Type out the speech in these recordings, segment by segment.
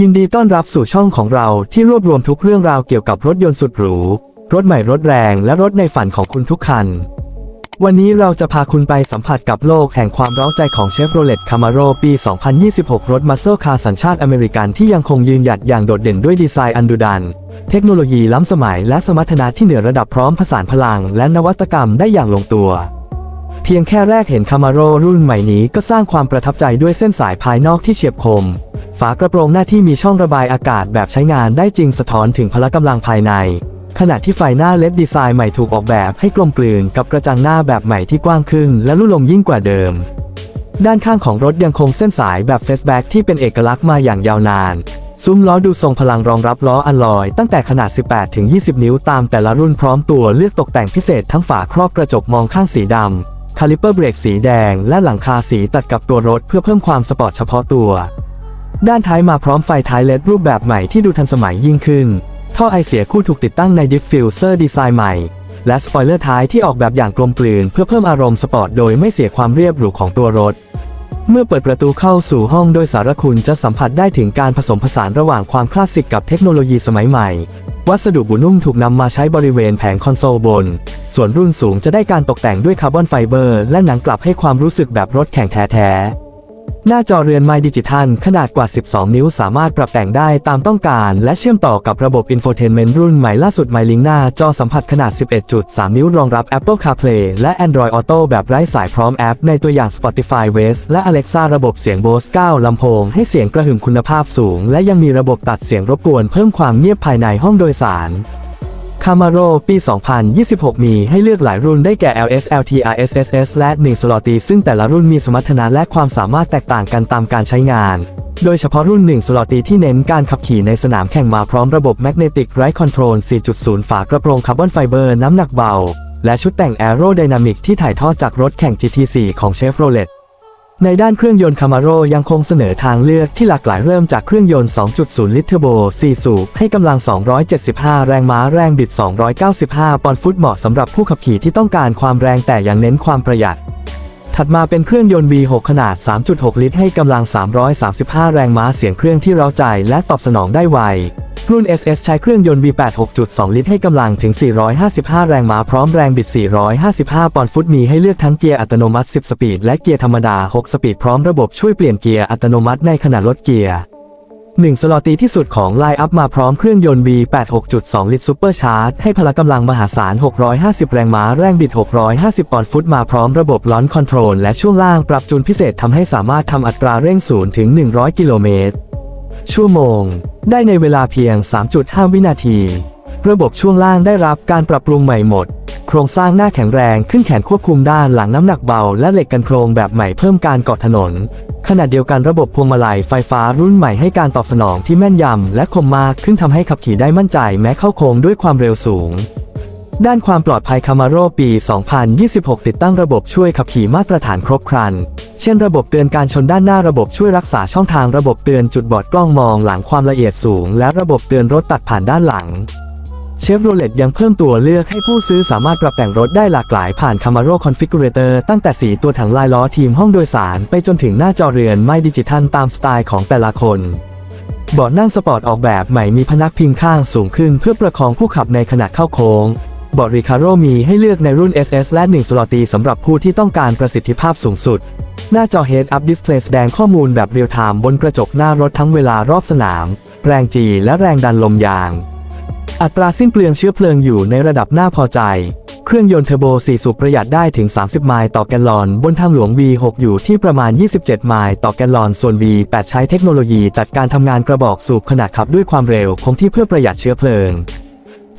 ยินดีต้อนรับสู่ช่องของเราที่รวบรวมทุกเรื่องราวเกี่ยวกับรถยนต์สุดหรู รถใหม่รถแรงและรถในฝันของคุณทุกคัน วันนี้เราจะพาคุณไปสัมผัสกับโลกแห่งความร้าใจของ Chevrolet Camaro ปี 2026 รถมัสเซ e คาร์สัญชาติอเมริกันที่ยังคงยืนหยัดอย่างโดดเด่นด้วยดีไซน์อันดุดัน เทคโนโลยีล้ำสมัยและสมรรถนะที่เหนือระดับพร้อมผสานพลัง และนวัตกรรมได้อย่างลงตัว พียงแค่แรกเห็นคามาโรรุ่นใหม่นี้ก็สร้างความประทับใจด้วยเส้นสายภายนอกที่เฉียบคม ฝากระโปรงหน้าที่มีช่องระบายอากาศแบบใช้งานได้จริงสะท้อนถึงพละกำลังภายใน ขณะที่ไฟหน้าเล็บดีไซน์ใหม่ถูกออกแบบให้กลมกลืนกับกระจังหน้าแบบใหม่ที่กว้างขึ้นและลุ่ลมยิ่งกว่าเดิม ด้านข้างของรถยังคงเส้นสายแบบเฟสแบ็กที่เป็นเอกลักษณ์มาอย่างยาวนานซุ้มล้อดูทรงพลังรองรับล้ออัลลอย ตั้งแต่ขนาด 18-20 นิ้วตามแต่ละรุ่นพร้อมตัวเลือกตกแต่งพิเศษทั้งฝาครอบกระจกมองข้างสีดำ คาลิปเปอร์เบรกสีแดง และหลังคาสีตัดกับตัวรถเพื่อเพิ่มความสปอร์ตเฉพาะตัว ด้านท้ายมาพร้อมไฟท้ายเลดรูปแบบใหม่ที่ดูทันสมัยยิ่งขึ้น ท่อไอเสียคู่ถูกติดตั้งในดิฟฟิวเซอร์ดีไซน์ใหม่ และสปอยเลอร์ท้ายที่ออกแบบอย่างกลมกลืน เพื่อเพิ่มอารมณ์สปอร์ตโดยไม่เสียความเรียบหรูของตัวรถ เมื่อเปิดประตูเข้าสู่ห้องโดยสารคุณจะสัมผัสได้ถึงการผสมผสานระหว่างความคลาสสิกกับเทคโนโลยีสมัยใหม่ วัสดุบุนุ่มถูกนำมาใช้บริเวณแผงคอนโซลบน ส่วนรุ่นสูงจะได้การตกแต่งด้วยคาร์บอนไฟเบอร์ และหนังกลับให้ความรู้สึกแบบรถแข่งแท้ๆ หน้าจอเรือนไม้ดิจิทัลขนาดกว่า 12 นิ้วสามารถปรับแต่งได้ตามต้องการ และเชื่อมต่อกับระบบอินโฟเทนเมนต์รุ่นใหม่ล่าสุดไมลิงหน้าจอสัมผัสขนาด 11.3 นิ้วรองรับ Apple CarPlay และ Android Auto แบบไร้สายพร้อมแอป ในตัวอย่าง Spotify Waze และ Alexa ระบบเสียง Bose 9ลำโพง ให้เสียงกระหึ่มคุณภาพสูง และยังมีระบบตัดเสียงรบกวนเพิ่มความเงียบภายในห้องโดยสาร Camaro ปี 2026 มีให้เลือกหลายรุ่นได้แก่ LS LT RS SS และ1 Slotty ซึ่งแต่ละรุ่นมีสมรรถนะและความสามารถแตกต่างกันตามการใช้งาน โดยเฉพาะรุ่น1 Slotty ที่เน้นการขับขี่ในสนามแข่งมาพร้อมระบบ Magnetic Ride Control 4.0 ฝากระโปรงคาร์บอนไฟเบอร์น้ำหนักเบา และชุดแต่ง Aerodynamic ที่ถ่ายทอดจากรถแข่ง GT4 ของ Chevrolet ในด้านเครื่องยนต์ Camaro ยังคงเสนอทางเลือกที่หลากหลายเริ่มจากเครื่องยนต์ 2.0 ลิตรเทอร์โบ 4 สูบ ให้กำลัง 275 แรงม้าแรงบิด 295 ปอนด์ฟุตเหมาะสำหรับผู้ขับขี่ที่ต้องการความแรงแต่ยังเน้นความประหยัด ถัดมาเป็นเครื่องยนต์ V6 ขนาด 3.6 ลิตร ให้กำลัง 335 แรงม้าเสียงเครื่องที่เร้าใจและตอบสนองได้ไว รุ่น SS ใช้เครื่องยนต์ V8 6.2 ลิตรให้กำลังถึง 455 แรงม้าพร้อมแรงบิด 455 ปอนด์ฟุตมีให้เลือกทั้งเกียร์อัตโนมัติ 10 สปีด และเกียร์ธรรมดา 6 สปีด พร้อมระบบช่วยเปลี่ยนเกียร์อัตโนมัติในขณะลดเกียร์1สลอตีที่สุดของไลน์อัพมาพร้อมเครื่องยนต์ V8 6.2 ลิตรซูเปอร์ชาร์จให้พละกำลังมหาศาล 650 แรงม้า แรงบิด 650 ปอนด์ฟุตมาพร้อมระบบล้อนคอนโทรล และช่วงล่างปรับจูนพิเศษทำให้สามารถทำอัตราเร่ง0ถึง 100 กิโลเมตรชั่วโมง ได้ในเวลาเพียง 3.5 วินาที ระบบช่วงล่างได้รับการปรับปรุงใหม่หมด โครงสร้างหน้าแข็งแรงขึ้นแขนควบคุมด้านหลังน้ำหนักเบา และเหล็กกันโครงแบบใหม่เพิ่มการเกาะถนน ขณะเดียวกันระบบพวงมาลัยไฟฟ้ารุ่นใหม่ให้การตอบสนองที่แม่นยำและคมมากขึ้นทำให้ขับขี่ได้มั่นใจแม้เข้าโค้งด้วยความเร็วสูงด้านความปลอดภัย Camaro ปี 2026 ติดตั้งระบบช่วยขับขี่มาตรฐานครบครัน เช่นระบบเตือนการชนด้านหน้าระบบช่วยรักษาช่องทางระบบเตือนจุดบอดกล้องมองหลังความละเอียดสูง และระบบเตือนรถตัดผ่านด้านหลังเชฟโรเลตยังเพิ่มตัวเลือกให้ผู้ซื้อสามารถปรับแต่งรถได้หลากหลายผ่าน Camaro Configurator ตั้งแต่สีตัวถังลายล้อทีมห้องโดยสาร ไปจนถึงหน้าจอเรือนไม่ดิจิทัลตามสไตล์ของแต่ละคนเบาะนั่งสปอร์ตออกแบบใหม่มีพนักพิงข้างสูงขึ้นเพื่อประคองผู้ขับในขณะเข้าโค้ง บาะริคาโรมีให้เลือกในรุ่น SS และ 1 สลอตีสำหรับผู้ที่ต้องการประสิทธิภาพสูงสุด หน้าจอ Head Up Display แสดงข้อมูลแบบเรียลไทม์บนกระจกหน้ารถทั้งเวลารอบสนาม แรงจีและแรงดันลมยาง อัตราสิ้นเปลืองเชื้อเพลิงอยู่ในระดับน่าพอใจ เครื่องยนต์เทอร์โบ 4 สูบประหยัดได้ถึง 30 ไมล์ต่อแกลลอน บนทางหลวง V6 อยู่ที่ประมาณ 27 ไมล์ต่อแกลลอน ส่วน V8 ใช้เทคโนโลยีตัดการทำงานกระบอกสูบขนาดขับด้วยความเร็วคงที่เพื่อประหยัดเชื้อเพลิง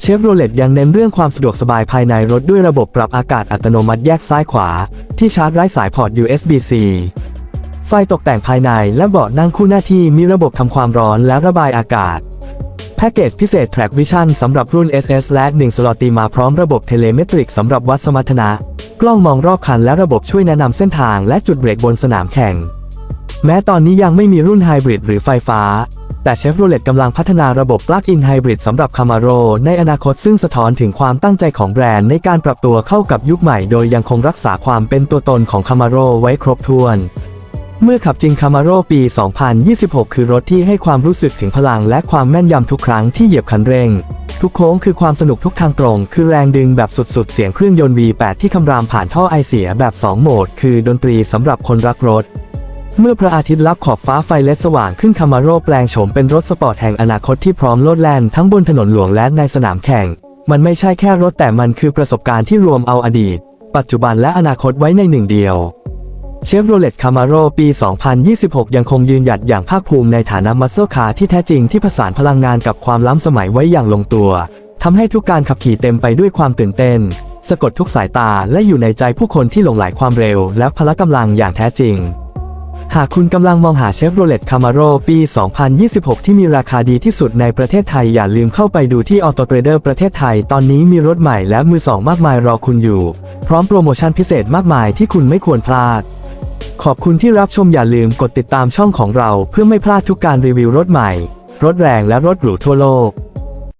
เชฟโรเลตยังเน้นเรื่องความสะดวกสบายภายในรถด้วยระบบปรับอากาศอัตโนมัติแยกซ้ายขวา ที่ชาร์จไร้สายพอร์ต USB-C ไฟตกแต่งภายในและเบาะนั่งคู่หน้าที่มีระบบทำความร้อนและระบายอากาศ แพ็กเกจพิเศษ Track Vision สำหรับรุ่น SS และ 1 สลอตีมาพร้อมระบบเทเลเมตริกสำหรับวัดสมรรถนะ กล้องมองรอบคันและระบบช่วยแนะนำเส้นทางและจุดเบรกบนสนามแข่ง แม้ตอนนี้ยังไม่มีรุ่นไฮบริดหรือไฟฟ้า แต่เชฟโรเลตกำลังพัฒนาระบบ Plug-in Hybrid สำหรับ Camaro ในอนาคตซึ่งสะท้อนถึงความตั้งใจของแบรนด์ในการปรับตัวเข้ากับยุคใหม่โดยยังคงรักษาความเป็นตัวตนของ Camaro ไว้ครบถ้วนเมื่อขับจริง Camaro ปี 2026 คือรถที่ให้ความรู้สึกถึงพลังและความแม่นยำทุกครั้งที่เหยียบคันเร่ง ทุกโค้งคือความสนุกทุกทางตรง คือแรงดึงแบบสุดๆ เสียงเครื่องยนต์ V8 ที่คำรามผ่านท่อไอเสียแบบ 2 โหมด คือดนตรีสำหรับคนรักรถ เมื่อพระอาทิตย์ลับขอบฟ้าไฟเลดสว่างขึ้นคามาโร่แปลงโฉมเป็นรถสปอร์ตแห่งอนาคตที่พร้อมโลดแล่นทั้งบนถนนหลวงและในสนามแข่ง มันไม่ใช่แค่รถแต่มันคือประสบการณ์ที่รวมเอาอดีต ปัจจุบันและอนาคตไว้ในหนึ่งเดียวเชฟโรเลตคามาโร่ปี 2026 ยังคงยืนหยัดอย่างภาคภูมิในฐานะมัสเซอร์คาร์ที่แท้จริงที่ผสานพลังงานกับความล้ำสมัยไว้อย่างลงตัวทำให้ทุกการขับขี่เต็มไปด้วยความตื่นเต้น สะกดทุกสายตาและอยู่ในใจผู้คนที่หลงไหลความเร็ว และพละกำลังอย่างแท้จริง หากคุณกำลังมองหาเชฟโรเลตคามาโรปี 2026 ที่มีราคาดีที่สุดในประเทศไทย อย่าลืมเข้าไปดูที่ Auto Trader ประเทศไทย ตอนนี้มีรถใหม่และมือสองมากมายรอคุณอยู่ พร้อมโปรโมชั่นพิเศษมากมายที่คุณไม่ควรพลาด ขอบคุณที่รับชมอย่าลืมกดติดตามช่องของเรา เพื่อไม่พลาดทุกการรีวิวรถใหม่ รถแรงและรถหรูทั่วโลก